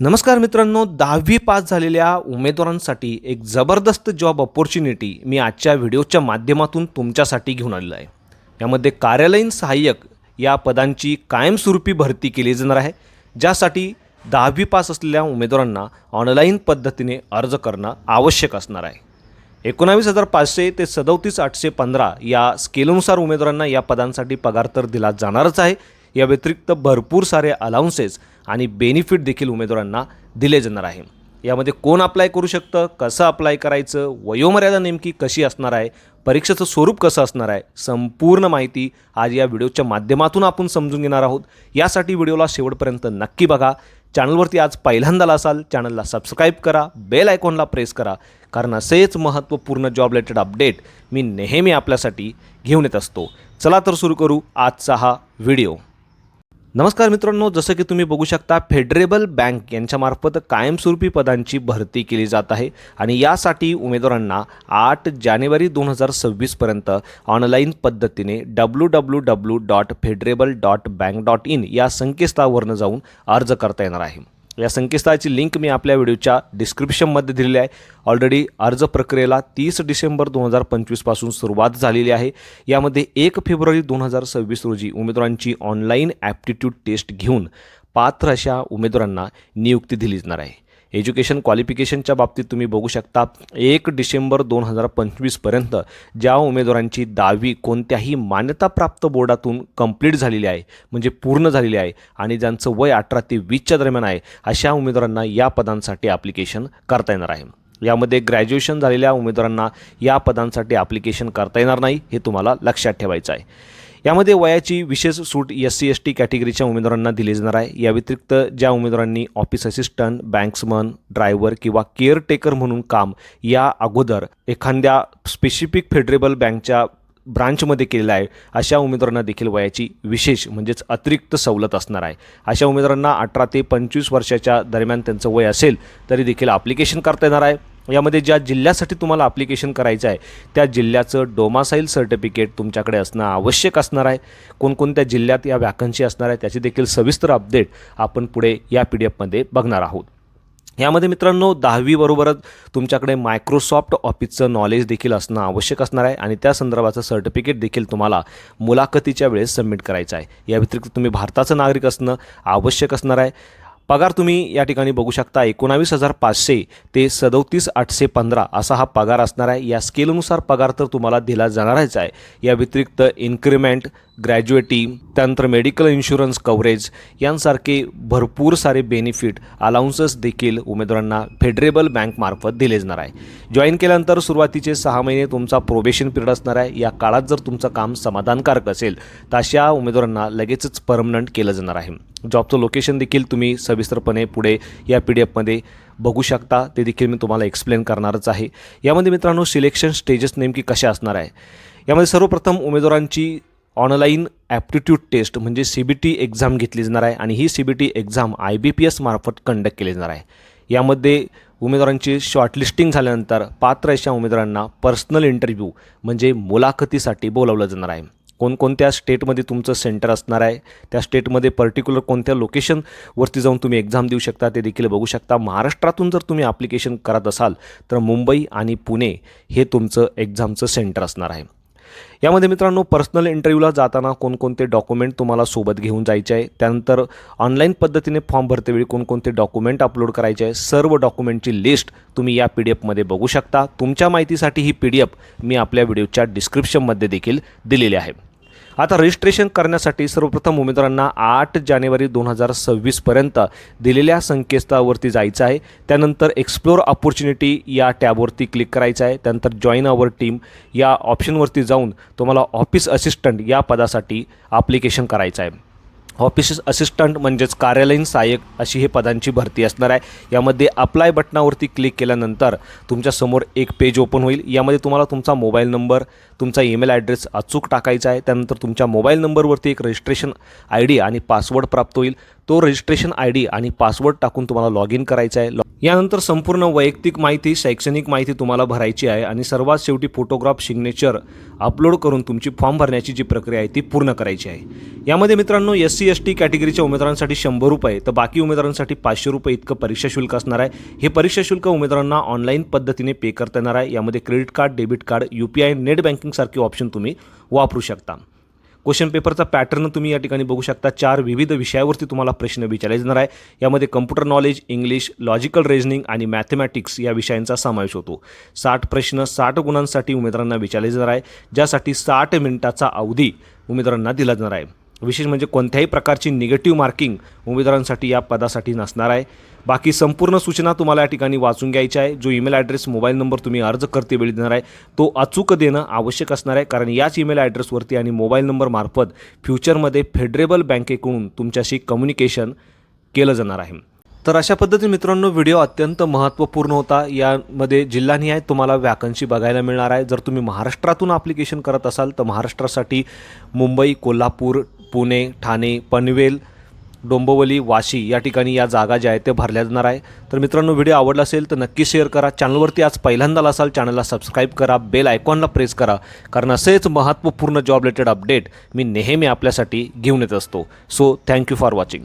नमस्कार मित्रांनो दहावी पास झालेल्या उमेदवारांसाठी एक जबरदस्त जॉब ऑपॉर्च्युनिटी मी आजच्या व्हिडिओच्या माध्यमातून तुमच्यासाठी घेऊन आलेलो आहे. यामध्ये कार्यालयीन सहाय्यक या पदांची कायमस्वरूपी भरती केली जाणार आहे ज्यासाठी दहावी पास असलेल्या उमेदवारांना ऑनलाईन पद्धतीने अर्ज करणं आवश्यक असणार आहे. एकोणावीस हजार पाचशे ते सदोतीस आठशे पंधरा या स्केलनुसार उमेदवारांना या पदांसाठी पगार तर दिला जाणारच आहे या व्यतिरिक्त भरपूर सारे अलाउन्सेस आणि बेनिफिट देखील उमेदवारांना दिले जाणार आहे. यामध्ये कोण अप्लाय करू शकतं कसं अप्लाय करायचं वयोमर्यादा नेमकी कशी असणार आहे परीक्षेचं स्वरूप कसं असणार आहे संपूर्ण माहिती आज या व्हिडिओच्या माध्यमातून आपण समजून घेणार आहोत. यासाठी व्हिडिओला शेवटपर्यंत नक्की बघा. चॅनलवरती आज पहिल्यांदाला असाल चॅनलला सबस्क्राईब करा बेल आयकॉनला प्रेस करा कारण असेच महत्त्वपूर्ण जॉब रिलेटेड अपडेट मी नेहमी आपल्यासाठी घेऊन येत असतो. चला तर सुरू करू आजचा हा व्हिडिओ. नमस्कार मित्रांनो जसं की तुम्ही बघू शकता फेडरेबल बँक यांच्यामार्फत कायमस्वरूपी पदांची भरती केली जात आहे आणि यासाठी उमेदवारांना आठ जानेवारी दोन हजार सव्वीसपर्यंत ऑनलाईन पद्धतीने W W W dot federal dot bank dot in या संकेतस्थळावरनं जाऊन अर्ज करता येणार आहे. या संकेतस्थळाची लिंक मी आपल्या व्हिडिओच्या डिस्क्रिप्शनमध्ये दिलेली आहे. ऑलरेडी अर्ज प्रक्रियेला तीस डिसेंबर दोन हजार पंचवीसपासून सुरुवात झालेली आहे. यामध्ये एक फेब्रुवारी दोन हजार सव्वीस रोजी उमेदवारांची ऑनलाईन ॲप्टिट्यूड टेस्ट घेऊन पात्र अशा उमेदवारांना नियुक्ती दिली जाणार आहे. एज्युकेशन क्वालिफिकेशनच्या बाबतीत तुम्ही बघू शकता एक डिसेंबर दोन हजार पंचवीसपर्यंत ज्या उमेदवारांची दहावी कोणत्याही मान्यताप्राप्त बोर्डातून कंप्लीट झालेली आहे म्हणजे पूर्ण झालेली आहे आणि ज्यांचं वय अठरा ते वीसच्या दरम्यान आहे अशा उमेदवारांना या पदांसाठी ॲप्लिकेशन करता येणार आहे. यामध्ये ग्रॅज्युएशन झालेल्या उमेदवारांना या पदांसाठी ॲप्लिकेशन करता येणार नाही हे तुम्हाला लक्षात ठेवायचं आहे. यामध्ये वयाची विशेष सूट एस सी एस टी कॅटेगरीच्या उमेदवारांना दिली जाणार आहे. या व्यतिरिक्त ज्या उमेदवारांनी ऑफिस असिस्टंट बँक्समन ड्रायव्हर किंवा केअरटेकर म्हणून काम या अगोदर एखाद्या स्पेसिफिक फेडरेबल बँकच्या ब्रांचमध्ये केलेलं आहे अशा उमेदवारांना देखील वयाची विशेष म्हणजेच अतिरिक्त सवलत असणार आहे. अशा उमेदवारांना अठरा ते पंचवीस वर्षाच्या दरम्यान त्यांचं वय असेल तरी देखील ॲप्लिकेशन करता येणार आहे. यामध्ये ज्या जिल्ह्यासाठी तुम्हाला ॲप्लिकेशन करायचं आहे त्या जिल्ह्याचं डोमासाईल सर्टिफिकेट तुमच्याकडे असणं आवश्यक असणार आहे. कोणकोणत्या जिल्ह्यात या वॅकन्सी असणार आहे त्याची देखील सविस्तर अपडेट आपण पुढे या पी डी एफमध्ये बघणार आहोत. यामध्ये मित्रांनो दहावीबरोबरच तुमच्याकडे मायक्रोसॉफ्ट ऑफिसचं नॉलेज देखील असणं आवश्यक असणार आहे आणि त्या संदर्भाचं सर्टिफिकेट देखील तुम्हाला मुलाखतीच्या वेळेस सबमिट करायचं आहे. या व्यतिरिक्त तुम्ही भारताचं नागरिक असणं आवश्यक असणार आहे. पगार तुम्ही या ठिकाणी बघू शकता एकोणावीस हजार पाचशे ते सदोतीस आठशे पंधरा असा हा पगार असणार आहे. या स्केलनुसार पगार तर तुम्हाला दिला जाणारच आहे. या व्यतिरिक्त इन्क्रिमेंट ग्रॅज्युएटी त्यानंतर मेडिकल इन्शुरन्स कव्हरेज यांसारखे भरपूर सारे बेनिफिट अलाउन्सेस देखील उमेदवारांना फेडरेबल बँकमार्फत दिले जाणार आहे. जॉईन केल्यानंतर सुरुवातीचे सहा महिने तुमचा प्रोबेशन पिरियड असणार आहे. या काळात जर तुमचं काम समाधानकारक असेल तर अशा उमेदवारांना लगेचच परमनंट केलं जाणार आहे. जॉबचं लोकेशन देखील तुम्ही सविस्तरपणे पुढे या पी डी एफमध्ये बघू शकता. ते देखील मी तुम्हाला एक्सप्लेन करणारच आहे. यामध्ये मित्रांनो सिलेक्शन स्टेजेस नेमकी कशा असणार आहे? यामध्ये सर्वप्रथम उमेदवारांची ऑनलाईन ॲप्टिट्यूड टेस्ट म्हणजे सी बी टी एक्झाम घेतली जाणार आहे आणि ही C B T exam I B P S मार्फत कंडक्ट केली जाणार आहे. यामध्ये उमेदवारांची शॉर्टलिस्टिंग झाल्यानंतर पात्र अशा उमेदवारांना पर्सनल इंटरव्ह्यू म्हणजे मुलाखतीसाठी बोलावलं जाणार आहे. कोणकोणत्या स्टेटमध्ये तुमचं सेंटर असणार आहे? त्या स्टेटमध्ये पर्टिक्युलर कोणत्या लोकेशनवरती जाऊन तुम्ही एक्झाम देऊ शकता ते देखील बघू शकता. महाराष्ट्रातून जर तुम्ही ॲप्लिकेशन करत असाल तर मुंबई आणि पुणे हे तुमचं एक्झामचं सेंटर असणार आहे. यामध्ये मित्रांनो पर्सनल इंटरव्ह्यूला जाताना कोणकोणते डॉक्युमेंट तुम्हाला सोबत घेऊन जायचे आहे त्यानंतर ऑनलाईन पद्धतीने फॉर्म भरतेवेळी कोणकोणते डॉक्युमेंट अपलोड करायचे आहे सर्व डॉक्युमेंटची लिस्ट तुम्ही या पी डी एफमध्ये बघू शकता. तुमच्या माहितीसाठी ही पी डी एफ मी आपल्या व्हिडिओच्या डिस्क्रिप्शनमध्ये देखील दिलेली आहे. आता रजिस्ट्रेशन करण्यासाठी सर्वप्रथम उमेदवारांना आठ जानेवारी दोन हजार सव्वीसपर्यंत दिलेल्या संकेतस्थळावरती जायचं आहे. त्यानंतर एक्सप्लोर ऑपॉर्च्युनिटी या टॅबवरती क्लिक करायचं आहे. त्यानंतर जॉईन आवर टीम या ऑप्शनवरती जाऊन तुम्हाला ऑफिस असिस्टंट या पदासाठी ॲप्लिकेशन करायचं आहे. ऑफिस असिस्टंट म्हणजेच कार्यालयीन सहाय्यक अशी हे पदांची भरती असणार आहे. यामध्ये अप्लाय बटनावरती क्लिक केल्यानंतर तुमच्यासमोर एक पेज ओपन होईल. यामध्ये तुम्हाला तुमचा मोबाईल नंबर तुमचा ईमेल ॲड्रेस अचूक टाकायचा आहे. त्यानंतर तुमच्या मोबाईल नंबरवरती एक रजिस्ट्रेशन आय डी आणि पासवर्ड प्राप्त होईल. तो रजिस्ट्रेशन आय डी आणि पासवर्ड टाकून तुम्हाला लॉग इन करायचा आहे. यानंतर संपूर्ण वैयक्तिक माहिती शैक्षणिक माहिती तुम्हाला भरायची आहे आणि सर्वात शेवटी फोटोग्राफ सिग्नेचर अपलोड करून तुमची फॉर्म भरण्याची जी प्रक्रिया आहे ती पूर्ण करायची आहे. यामध्ये मित्रांनो एस सी एस टी कॅटेगरीच्या उमेदवारांसाठी शंभर रुपये तर बाकी उमेदवारांसाठी पाचशे रुपये इतकं परीक्षा शुल्क असणार आहे. हे परीक्षा शुल्क उमेदवारांना ऑनलाईन पद्धतीने पे करता येणार आहे. यामध्ये credit card debit card U P I net बँकिंगसारखे option तुम्ही वापरू शकता. क्वेश्चन पेपरचा पॅटर्न तुम्ही या ठिकाणी बघू शकता. चार विविध विषयावरती तुम्हाला प्रश्न विचारले जाणार आहे. यामध्ये computer knowledge English logical reasoning आणि मॅथमॅटिक्स या विषयांचा समावेश होतो. साठ प्रश्न साठ गुणांसाठी उमेदवारांना विचारले जाणार आहे ज्यासाठी साठ मिनिटाचा अवधी उमेदवारांना दिला जाणार आहे. विशेष म्हणजे कोणत्याही प्रकारची निगेटिव्ह मार्किंग उमेदवारांसाठी या पदासाठी नसणार आहे. बाकी संपूर्ण सूचना तुम्हाला या ठिकाणी वाचून घ्यायच्या आहे. जो ईमेल ॲड्रेस मोबाईल नंबर तुम्ही अर्ज करते वेळी देणार आहे तो अचूक देणं आवश्यक असणार आहे. कारण याच ईमेल ॲड्रेसवरती आणि मोबाईल नंबरमार्फत फ्युचरमध्ये फेडरेबल बँकेकडून तुमच्याशी कम्युनिकेशन केलं जाणार आहे. तर अशा पद्धतीने मित्रांनो व्हिडिओ अत्यंत महत्त्वपूर्ण होता. यामध्ये जिल्हानिहाय तुम्हाला वॅकन्सी बघायला मिळणार आहे. जर तुम्ही महाराष्ट्रातून ॲप्लिकेशन करत असाल तर महाराष्ट्रासाठी मुंबई कोल्हापूर पुणे ठाणे पनवेल डोंबवली वाशी या ठिकाणी या जागा ज्या आहेत ते भरल्या जाणार आहे. तर मित्रांनो व्हिडिओ आवडला असेल तर नक्की शेअर करा. चॅनलवरती आज पहिल्यांदा असाल चॅनलला सबस्क्राईब करा. बेल आयकॉनला प्रेस करा. कारण असेच महत्त्वपूर्ण जॉब रिलेटेड अपडेट मी नेहमी आपल्यासाठी घेऊन येत असतो. So thank you for watching